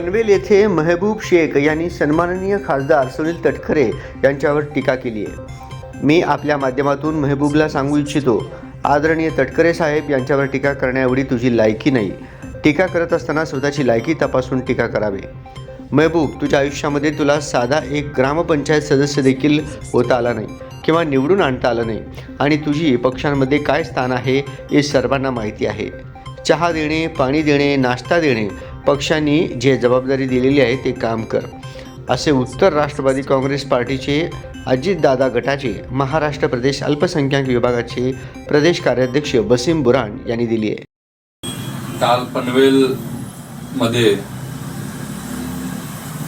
पनवेल येथे मेहबूब शेख यांनी सन्माननीय खासदार सुनील तटकरे यांच्यावर टीका केली आहे. मी आपल्या माध्यमातून मेहबूबला सांगू इच्छितो आदरणीय तटकरे साहेब यांच्यावर टीका करण्याएवढी तुझी लायकी नाही. टीका करत असताना स्वतःची लायकी तपासून टीका करावी. महबूब तुझ्या आयुष्यामध्ये तुला साधा एक ग्रामपंचायत सदस्य देखील होता आला नाही किंवा निवडून आणता आलं नाही. आणि तुझी पक्षांमध्ये काय स्थान आहे हे सर्वांना माहिती आहे. चहा देणे पाणी देणे नाश्ता देणे पक्षांनी जे जबाबदारी दिलेली आहे ते काम कर. असे उत्तर राष्ट्रवादी काँग्रेस पार्टीचे अजितदादा गटाचे महाराष्ट्र प्रदेश अल्पसंख्याक विभागाचे प्रदेश कार्याध्यक्ष बसीम बुराण यांनी दिली आहे. काल पनवेल मध्ये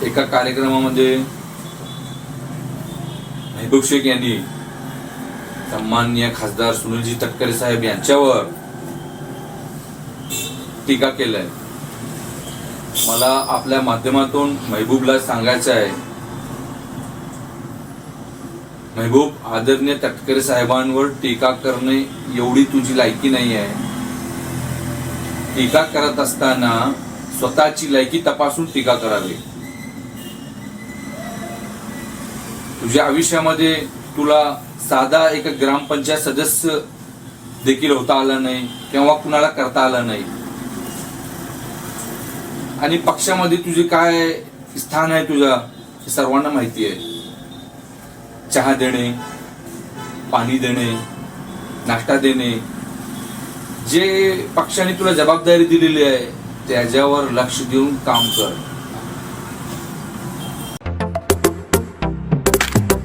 एका कार्यक्रमामध्ये मेहबूब शेख यांनी सन्माननीय खासदार सुनीलजी तटकरे साहेब यांच्यावर टीका केलाय मला आपल्या माध्यमातून महबूबला सांगायचं आहे. महबूब आदरणीय तटकरे साहेबांवर टीका करणे एवढी तुझी लायकी नाही आहे टीका करत असताना स्वतःची लायकी तपासून टीका करावी. तुझ्या आयुष्यामध्ये तुला साधा एक ग्रामपंचायत सदस्य देखील होता आला नाही किंवा कुणाला करता आला नाही. आणि पक्षामध्ये तुझे काय स्थान आहे तुझा हे सर्वांना माहिती आहे. चहा देणे पाणी देणे नाश्ता देणे. जे पक्षाने तुला जबाबदारी दिलेली आहे त्याच्यावर लक्ष देऊन काम कर.